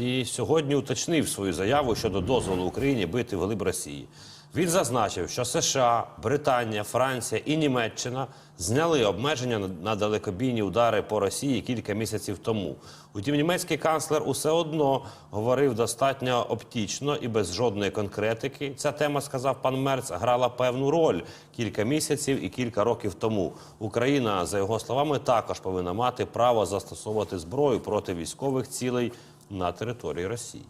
І сьогодні уточнив свою заяву щодо дозволу Україні бити в глиб Росії. Він зазначив, що США, Британія, Франція і Німеччина зняли обмеження на- далекобійні удари по Росії кілька місяців тому. Утім, німецький канцлер усе одно говорив достатньо оптічно і без жодної конкретики. Ця тема, сказав пан Мерц, грала певну роль кілька місяців і кілька років тому. Україна, за його словами, також повинна мати право застосовувати зброю проти військових цілей на території Росії.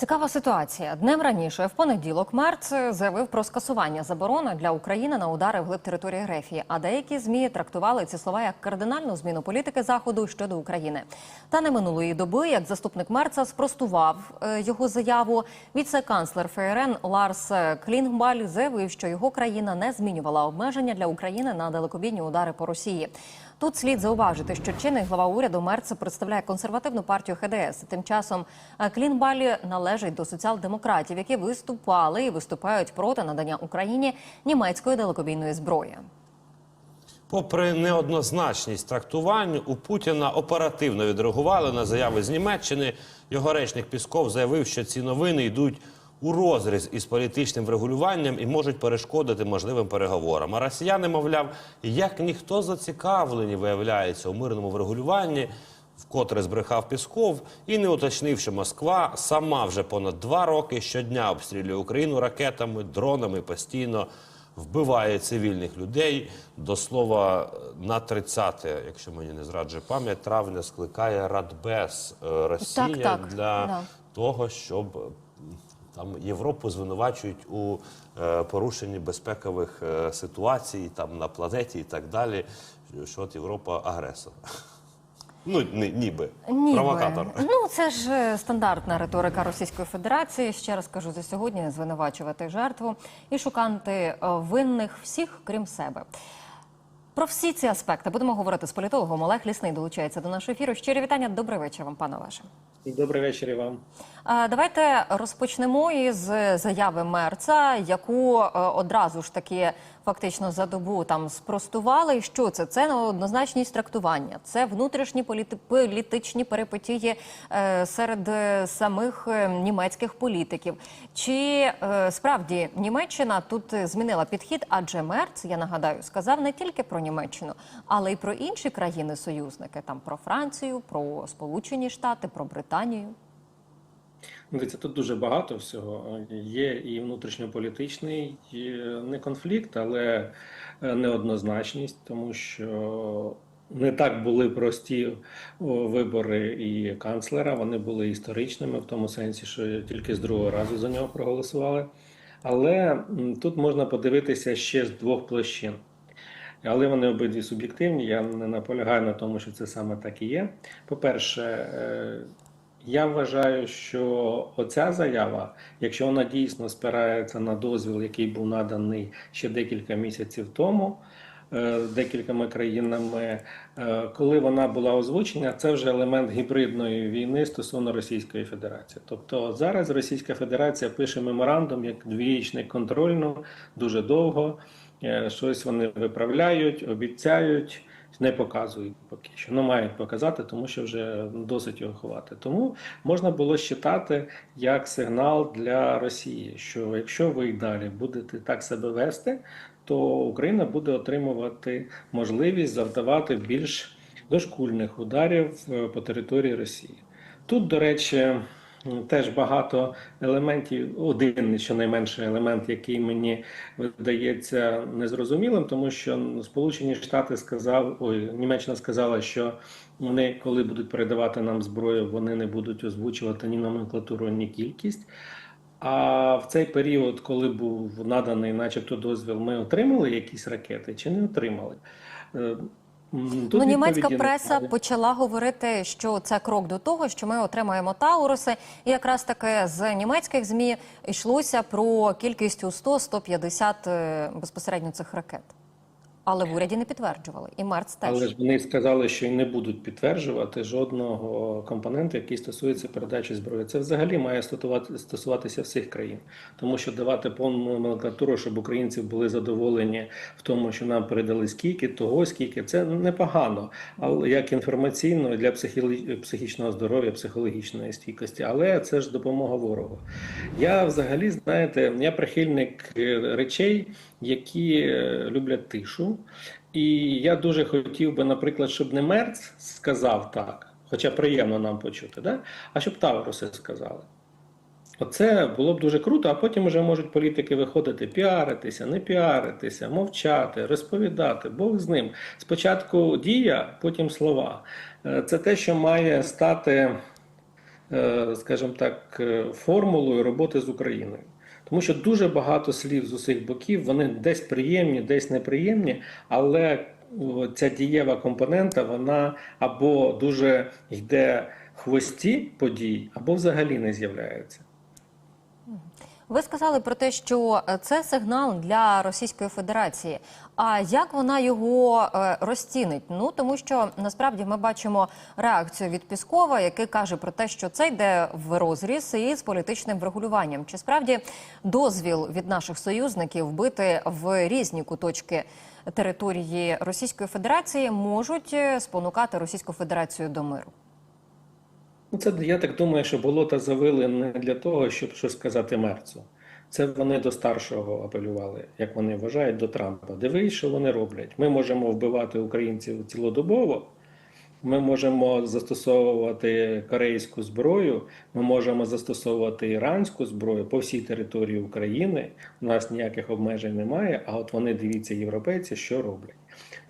Цікава ситуація. Днем раніше, в понеділок, Мерц заявив про скасування заборони для України на удари вглиб території Грефії. А деякі змі трактували ці слова як кардинальну зміну політики заходу щодо України. Та не минулої доби, як заступник Мерца спростував е, його заяву. Віце-канцлер ФРН Ларс Клінгбаль заявив, що його країна не змінювала обмеження для України на далекобійні удари по Росії. Тут слід зауважити, що чинний глава уряду Мерц представляє консервативну партію ХДС. Тим часом е, Клінбалі належить до соціал-демократів, які виступали і виступають проти надання Україні німецької далекобійної зброї. Попри неоднозначність трактувань, у Путіна оперативно відреагували на заяви з Німеччини. Його речник Пісков заявив, що ці новини йдуть у розріз із політичним врегулюванням і можуть перешкодити можливим переговорам. А росіяни, мовляв, як ніхто зацікавлені виявляється у мирному врегулюванні. Вкотре збрехав Пісков і не уточнив, що Москва сама вже понад два роки щодня обстрілює Україну ракетами, дронами постійно вбиває цивільних людей. До слова, на 30, якщо мені не зраджує пам'ять, травня скликає Радбез е, Росія Так, так, для да. того, щоб там Європу звинувачують у е, порушенні безпекових е, ситуацій там на планеті і так далі. Що от Європа агресор. Ну, ні, ніби. Ніби. провокатор. Ну це ж е, стандартна риторика Російської Федерації. Ще раз кажу за сьогодні звинувачувати жертву і шукати е, винних всіх, крім себе. Про всі ці аспекти будемо говорити з політологом. Олег Лісний долучається до нашого ефіру. Щирі вітання. Добрий вечір вам, пане Олеже. Добрий вечір і вам. Давайте розпочнемо із заяви Мерца, яку е, одразу ж таки фактично за добу там спростували. Що це? Це неоднозначність трактування, це внутрішні політи- політичні перипетії е, серед самих е, німецьких політиків. Чи е, справді Німеччина тут змінила підхід? Адже Мерц, я нагадаю, сказав не тільки про Німеччину, але й про інші країни-союзники, там про Францію, про Сполучені Штати, про Британію. Дивіться, тут дуже багато всього. Є і внутрішньополітичний не конфлікт, але е, неоднозначність, тому що не так були прості вибори і канцлера. Вони були історичними в тому сенсі, що тільки з другого разу за нього проголосували. Але тут можна подивитися ще з двох площин. Але вони обидві суб'єктивні. Я не наполягаю на тому, що це саме так і є. По-перше, е, я вважаю, що оця заява, якщо вона дійсно спирається на дозвіл, який був наданий ще декілька місяців тому. е, Декількома країнами, е, коли вона була озвучена, це вже елемент гібридної війни стосовно Російської Федерації. Тобто зараз Російська Федерація пише меморандум як двієчник контрольну дуже довго. Е, Щось вони виправляють, обіцяють, не показують поки що. Ну мають показати, тому що вже досить його ховати. Тому можна було считати як сигнал для Росії, що якщо ви й далі будете так себе вести, то Україна буде отримувати можливість завдавати більш дошкульних ударів е, по території Росії. Тут, до речі, теж багато елементів. Один щонайменше елемент, який мені видається незрозумілим, тому що Сполучені Штати сказав, ой, Німеччина сказала, що вони, коли будуть передавати нам зброю, вони не будуть озвучувати ні номенклатуру, ні кількість. А в цей період, коли був наданий, начебто, дозвіл, ми отримали якісь ракети чи не отримали? Тут ну, німецька преса не почала говорити, що це крок до того, що ми отримаємо Тауруси. І якраз таки з німецьких змі йшлося про кількість у 100-150 е, безпосередньо цих ракет. Але в уряді не підтверджували. І Мерц теж. Але ж вони сказали, що не будуть підтверджувати жодного компоненту, який стосується передачі зброї. Це взагалі має стосувати- стосуватися всіх країн, тому що давати повну номенклатуру, щоб українці були задоволені в тому, що нам передали скільки, того скільки, це непогано, але як інформаційно для психі- психічного здоров'я, психологічної стійкості. Але це ж допомога ворогу. Я взагалі, знаєте, я прихильник е, речей, які е, люблять тишу. І я дуже хотів би, наприклад, щоб не Мерц сказав так, хоча приємно нам почути, да? а щоб Тавроси сказали. Оце було б дуже круто, а потім вже можуть політики виходити, піаритися, не піаритися, мовчати, розповідати. Бог з ним. Спочатку дія, потім слова. Е, Це те, що має стати, е, скажімо так, е, формулою роботи з Україною. Тому що дуже багато слів з усіх боків, вони десь приємні, десь неприємні, але ця дієва компонента, вона або дуже йде в хвості подій, або взагалі не з'являється. Ви сказали про те, що е, це сигнал для Російської Федерації. А як вона його е, розцінить? Ну тому що насправді ми бачимо реакцію від Піскова, який каже про те, що це йде в розріз із політичним врегулюванням. Чи справді дозвіл від наших союзників бити в різні куточки території Російської Федерації можуть е, спонукати Російську Федерацію до миру? Ну, це я так думаю, що болота завили не для того, щоб щось сказати Мерцу. Це вони до старшого апелювали, як вони вважають, до Трампа. Дивись, що вони роблять. Ми можемо вбивати українців цілодобово. Ми можемо застосовувати корейську зброю, ми можемо застосовувати іранську зброю по всій території України. У нас ніяких обмежень немає. А от вони дивіться, європейці, що роблять.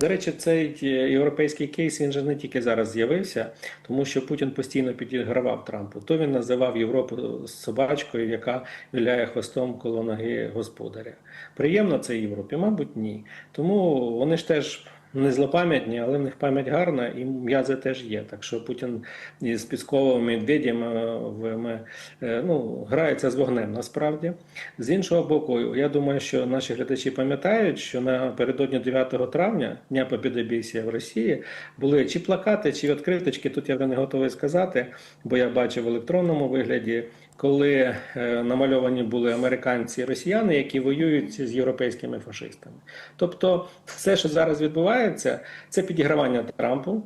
До речі, цей е, європейський кейс він же не тільки зараз з'явився, тому що Путін постійно підігравав Трампу. То він називав Європу собачкою, яка виляє хвостом коло ноги господаря. Приємно це Європі? Мабуть, ні. Тому вони ж теж не злопам'ятні, але в них пам'ять гарна, і м'язи теж є. Так що Путін із Пісковим Медведєм е, в- ми, е, ну, грається з вогнем насправді. З іншого боку, я думаю, що наші глядачі пам'ятають, що напередодні 9 травня, Дня Побєдобєсія в Росії, були чи плакати, чи відкриточки. Тут я вже не готовий сказати, бо я бачив в електронному вигляді, коли е, намальовані були американці і росіяни, які воюють з європейськими фашистами. Тобто, все, що зараз відбувається, це підігравання Трампу.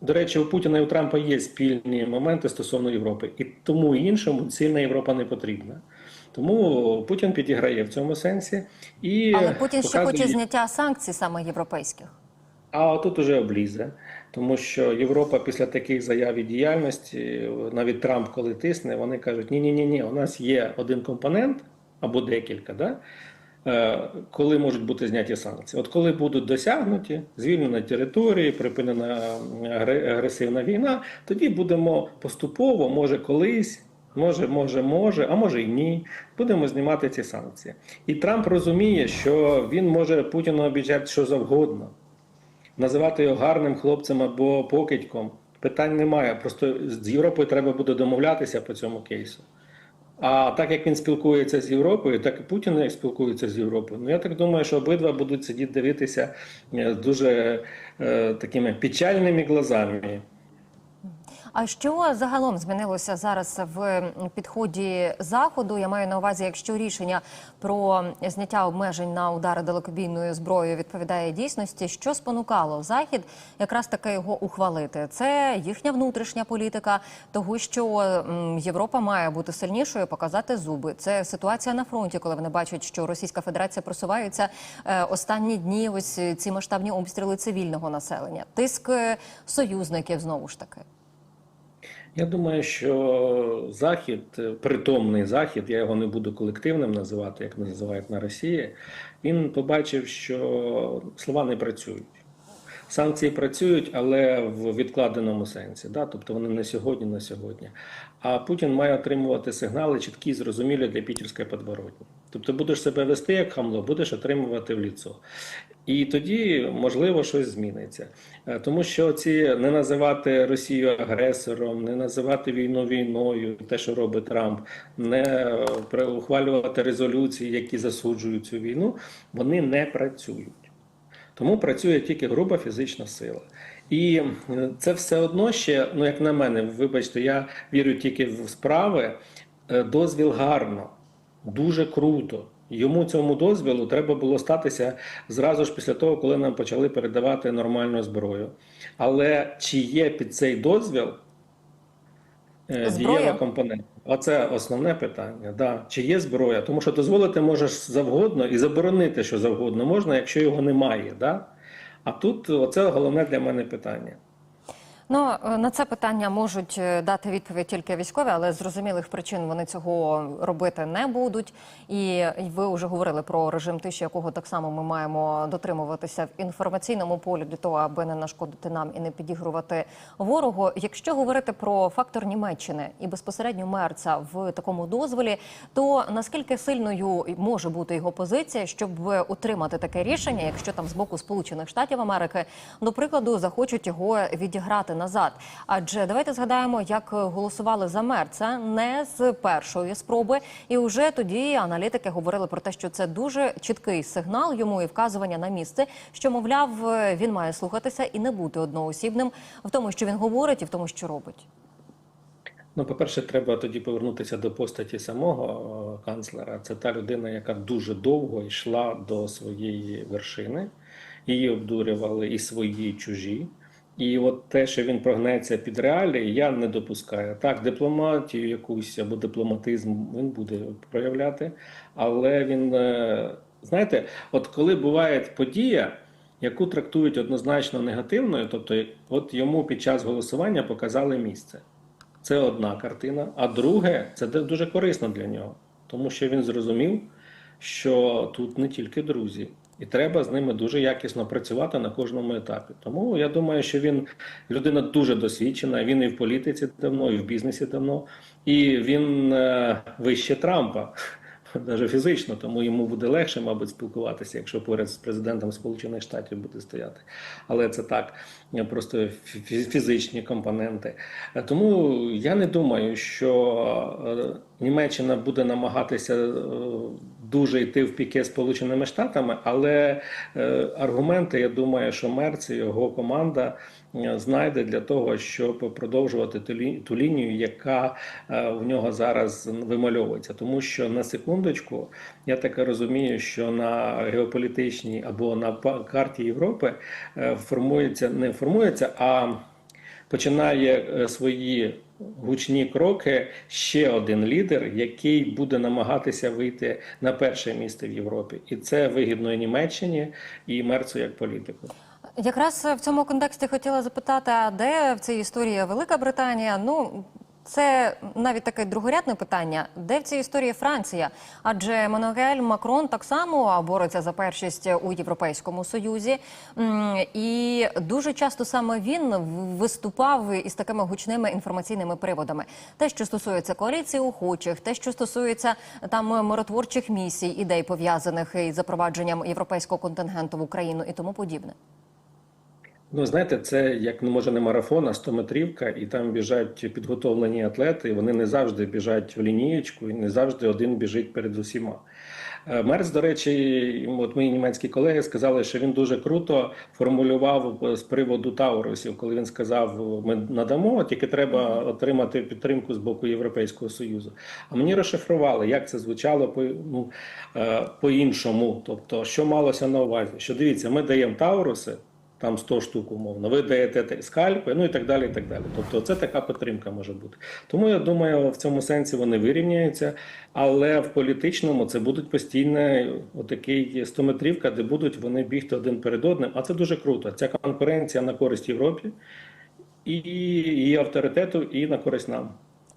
До речі, у Путіна і у Трампа є спільні моменти стосовно Європи, і тому іншому сильна Європа не потрібна. Тому Путін підіграє в цьому сенсі і Але Путін ще хоче зняття санкцій саме європейських. а тут уже облізе, тому що Європа після таких заяв і діяльності, навіть Трамп, коли тисне, вони кажуть: ні, ні, ні, ні, у нас є один компонент або декілька, да? е, коли можуть бути зняті санкції. От коли будуть досягнуті, звільнена території, припинена агресивна війна, тоді будемо поступово, може колись. Може, може, може, а може і ні. Будемо знімати ці санкції. І Трамп розуміє, що він може Путіну обіцяти що завгодно називати його гарним хлопцем або покидьком. Питань немає. Просто з Європою треба буде домовлятися по цьому кейсу. А так як він спілкується з Європою, так і Путін спілкується з Європою. Ну я так думаю, що обидва будуть сидіти дивитися е, з дуже е, такими печальними глазами. А що загалом змінилося зараз в підході заходу? Я маю на увазі, якщо рішення про зняття обмежень на удари далекобійною зброєю відповідає дійсності, що спонукало захід якраз таки його ухвалити? Це їхня внутрішня політика, того що Європа має бути сильнішою, показати зуби. Це ситуація на фронті, коли вони бачать, що Російська Федерація просувається е, останні дні. Ось ці масштабні обстріли цивільного населення, тиск е, союзників знову ж таки. Я думаю, що захід, е, притомний захід, я його не буду колективним називати, як називають на Росії. Він побачив, що слова не працюють. Санкції працюють, але в відкладеному сенсі. Да? Тобто вони не сьогодні, на сьогодні. А Путін має отримувати сигнали чіткі, зрозумілі для пітерської подворотні. Тобто будеш себе вести як хамло, будеш отримувати в ліцо. І тоді, можливо, щось зміниться. Е, Тому що ці не називати Росію агресором, не називати війну війною, те, що робить Трамп, не е, ухвалювати резолюції, які засуджують цю війну, вони не працюють. Тому працює тільки груба фізична сила. І е, це все одно ще, ну як на мене, вибачте, я вірю тільки в справи. Дозвіл гарно, дуже круто. Йому цьому дозвілу треба було статися зразу ж після того, коли нам почали передавати нормальну зброю. Але чи є під цей дозвіл е, Зброя? дієва компонента? Оце основне питання. Да. Чи є зброя? Тому що дозволити можеш завгодно і заборонити що завгодно можна, якщо його немає. Да? А тут оце головне для мене питання. Ну е, на це питання можуть е, дати відповідь тільки військові, але зрозумілих причин вони цього робити не будуть. І ви вже говорили про режим тиші, якого так само ми маємо дотримуватися в інформаційному полі для того, аби не нашкодити нам і не підігрувати ворогу. Якщо говорити про фактор Німеччини і безпосередньо мерца в такому дозволі, то наскільки сильною може бути його позиція, щоб утримати таке рішення, якщо там з боку Сполучених Штатів Америки, до прикладу, захочуть його відіграти назад? Адже давайте згадаємо, як голосували за мерца не з першої спроби, і вже тоді аналітики говорили про те, що це дуже чіткий сигнал йому і вказування на місце, що мовляв він має слухатися і не бути одноосібним в тому, що він говорить, і в тому, що робить. Ну, по-перше, треба тоді повернутися до постаті самого е, канцлера. Це та людина, яка дуже довго йшла до своєї вершини. Її обдурювали і свої, і чужі. І от те, що він прогнеться під реалії, я не допускаю. Так, дипломатію якусь або дипломатизм він буде проявляти, але він, е, знаєте, от коли буває подія, яку трактують однозначно негативною, тобто, от йому під час голосування показали місце. Це одна картина. А друге, це дуже корисно для нього, тому що він зрозумів, що тут не тільки друзі, і треба з ними дуже якісно працювати на кожному етапі. Тому я думаю, що він людина дуже досвідчена. Він і в політиці давно, і в бізнесі давно, і він е, вище Трампа. Навіть фізично, тому йому буде легше, мабуть, спілкуватися, якщо поряд з президентом Сполучених Штатів буде стояти. Але це так, е, просто фізичні компоненти. Е, Тому я не думаю, що е, Німеччина буде намагатися е, дуже йти в піке Сполученими Штатами, але е, аргументи, я думаю, що Мерц і його команда е, знайде для того, щоб продовжувати ту, лі- лінію, яка в нього зараз вимальовується. Тому що на секундочку, я таке розумію, що на геополітичній або на карті Європи формується не формується, а починає свої гучні кроки ще один лідер, який буде намагатися вийти на перше місце в Європі, і це вигідно і Німеччині і Мерцу як політику. Якраз в цьому контексті хотіла запитати, а де в цій історії Велика Британія? Ну це навіть таке другорядне питання. Де в цій історії Франція? Адже Еммануель Макрон так само бореться за першість у Європейському Союзі, і дуже часто саме він виступав із такими гучними інформаційними приводами. Те, що стосується коаліції охочих, те, що стосується там миротворчих місій, ідей пов'язаних із запровадженням європейського контингенту в Україну і тому подібне. Ну, знаєте, це як ну, може не марафон, а 100-метрівка, і там біжать підготовлені атлети. Вони не завжди біжать в лінієчку, і не завжди один біжить перед усіма. Е, Мерц, до речі, от мої німецькі колеги сказали, що він дуже круто формулював з приводу Таурусів, коли він сказав: ми надамо, тільки треба отримати підтримку з боку Європейського Союзу. А мені розшифрували, як це звучало по, ну, е, по-іншому. Тобто, що малося на увазі? Що дивіться, ми даємо Тауруси там 100 штук умовно, ви даєте скальпи, ну і так далі. і так далі. Тобто це така підтримка може бути. Тому я думаю, в цьому сенсі вони вирівняються, але в політичному це будуть постійно отакий 100-метрівка, де будуть вони бігти один перед одним. А це дуже круто. Ця конкуренція на користь Європі і її авторитету, і на користь нам.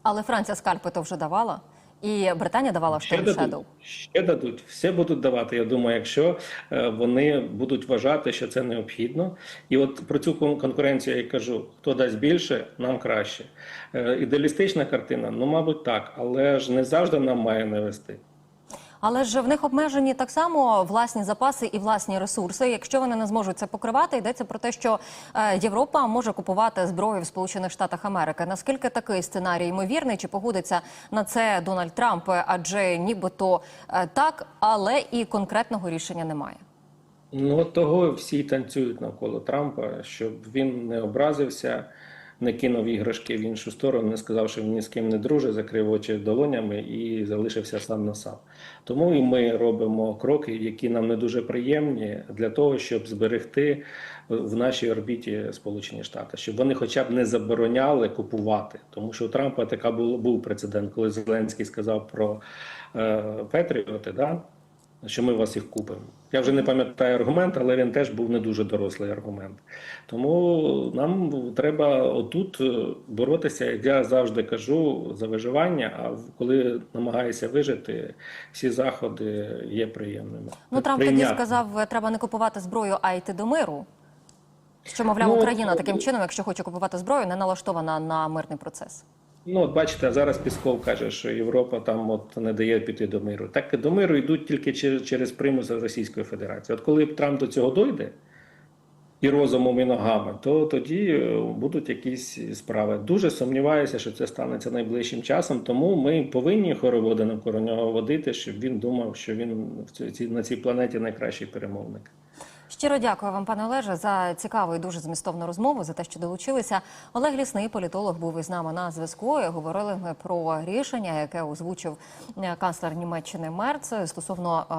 Але Франція скальпи то вже давала, і Британія давала Ще дадуть, Shadow. ще дадуть, все будуть давати. Я думаю, якщо е, вони будуть вважати, що це необхідно. І от про цю конкуренцію я кажу: хто дасть більше, нам краще. Е, Ідеалістична картина, ну мабуть, так, але ж не завжди нам має не вести. Але ж в них обмежені так само власні запаси і власні ресурси. Якщо вони не зможуть це покривати, йдеться про те, що е, Європа може купувати зброю в Сполучених Штатах Америки. Наскільки такий сценарій ймовірний? Чи погодиться на це Дональд Трамп? Адже нібито е, так, але і конкретного рішення немає. Ну, того всі танцюють навколо Трампа, щоб він не образився, не кинув іграшки в іншу сторону, не сказав, що він ні з ким не дружить, закрив очі долонями і залишився сам на сам. Тому і ми робимо кроки, які нам не дуже приємні, для того, щоб зберегти в нашій орбіті Сполучені Штати, щоб вони хоча б не забороняли купувати. Тому що у Трампа така був, був прецедент, коли Зеленський сказав про е, Петріоти, да? що ми вас їх купимо. Я вже не пам'ятаю аргумент, але він теж був не дуже дорослий аргумент. Тому нам треба отут е, боротися, як я завжди кажу, за виживання. А коли намагаєшся вижити, всі заходи є приємними. Ну Трамп тоді сказав, треба не купувати зброю, а йти до миру. Що, мовляв, Ну, Україна таким чином, якщо хоче купувати зброю, не налаштована на мирний процес. Ну, от бачите, зараз Пісков каже, що Європа там от не дає піти до миру. Так до миру йдуть тільки через, через примус Російської Федерації. От коли Трамп до цього дойде і розумом, і ногами, то тоді е, будуть якісь справи. Дуже сумніваюся, що це станеться найближчим часом. Тому ми повинні хороводи навколо нього водити, щоб він думав, що він в цій- на цій планеті найкращий перемовник. Щиро дякую вам, пане Олеже, за цікаву і дуже змістовну розмову, за те, що долучилися. Олег Лісний, політолог, був із нами на зв'язку. Говорили ми про рішення, яке озвучив е, канцлер Німеччини Мерц стосовно е,